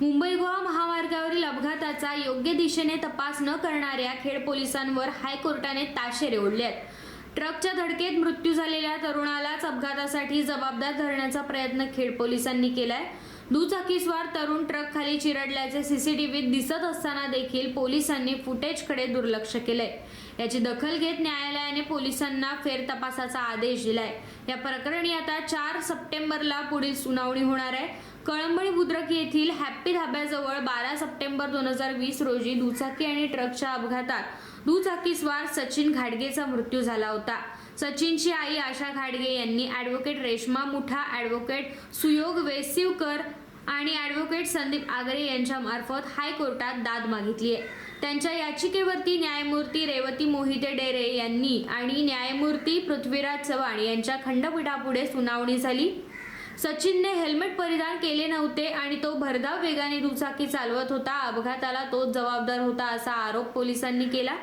मुंबई गोवा महामार्गावरील अपघाताचा योग्य दिशेने तपास न करणाऱ्या खेड पोलिसांवर हायकोर्टाने ताशेरे ओढले आहेत. ट्रकच्या धडकेत मृत्यू झालेल्या तरुणालाच अपघातासाठी जबाबदार धरण्याचा प्रयत्न खेड पोलिसांनी केलाय. दुचाकीस्वार तरुण ट्रक खाली चिरडल्याचे सीसीटीव्हीत दिसत असताना देखील पोलिसांनी फुटेजकडे दुर्लक्ष केलंय. याची दखल घेत न्यायालयाने पोलिसांना फेर तपासाचा आदेश दिलाय. या प्रकरणी आता चार सप्टेंबरला पुढील सुनावणी होणार आहे. कळंबळी बुद्रक येथील हॅप्पी धाब्याजवळ बारा सप्टेंबर दोन हजार वीस रोजी दुचाकी आणि ट्रकच्या अपघातात दुचाकीस्वार सचिन घाडगेचा मृत्यू झाला होता. सचिनची आई आशा घाडगे यांनी ॲडव्होकेट रेश्मा मुठा ॲडव्होकेट सुयोग वेसिवकर आणि ॲडव्होकेट संदीप आगरे यांच्यामार्फत हायकोर्टात दाद मागितली आहे. त्यांच्या याचिकेवरती न्यायमूर्ती रेवती मोहिते डेरे यांनी आणि न्यायमूर्ती पृथ्वीराज चव्हाण यांच्या खंडपीठापुढे सुनावणी झाली. सचिनने हेल्मेट परिधान केले नव्हते आणि तो भरधाव वेगाने दुचाकी चालवत होता. अपघाताला तोच जबाबदार होता असा आरोप पोलिसांनी केला.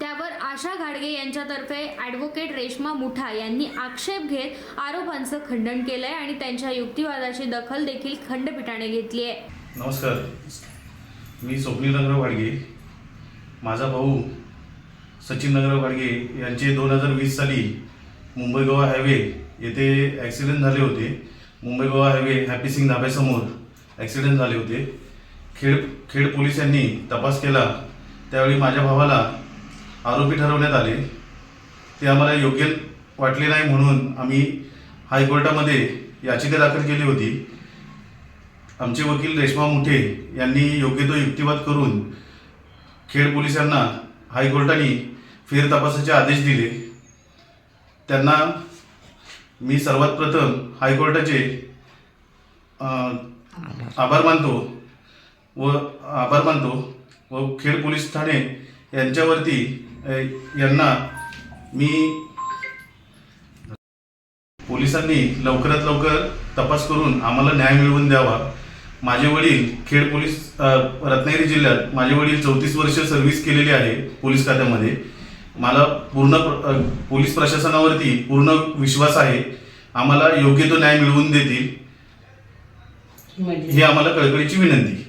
त्यावर आशा घाडगे यांच्यातर्फे ॲडव्होकेट रेश्मा मुठा यांनी आक्षेप घेत आरोपांचं खंडन केलंय आणि त्यांच्या युक्तिवादाची दखल देखील खंडपीठाने घेतली आहे. नमस्कार. मी स्वप्नील नगराव घाडगे माझा भाऊ सचिन नगराव घाडगे यांचे दोन हजार वीस साली मुंबई गोवा हायवे येथे ॲक्सिडेंट झाले होते. मुंबई गोवा हायवे हॅपी सिंग धाब्यासमोर ॲक्सिडेंट झाले होते. खेड खेड पोलिसांनी तपास केला. त्यावेळी माझ्या भावाला आरोपी ठरवण्यात आले. ते आम्हाला योग्य वाटले नाही म्हणून आम्ही हायकोर्टामध्ये याचिका दाखल केली होती. आमचे वकील रेश्मा मुठे यांनी योग्य तो युक्तिवाद करून खेड पोलिसांना हायकोर्टाने फेर तपासाचे आदेश दिले. त्यांना मी सर्वात प्रथम हायकोर्टाचे आभार मानतो व आभार मानतो व खेड पोलीस ठाणे यांच्यावरती यांना मी पोलिसांनी लवकरात लवकर तपास करून आम्हाला न्याय मिळवून द्यावा. माझे वडील खेड पोलीस रत्नागिरी जिल्ह्यात माझे वडील चौतीस वर्ष सर्व्हिस केलेली आहे पोलीस खात्यामध्ये. मला पूर्ण पोलीस प्रशासनावरती पूर्ण विश्वास आहे. आम्हाला योग्य तो न्याय मिळवून देतील. ही आम्हाला कळकळीची विनंती.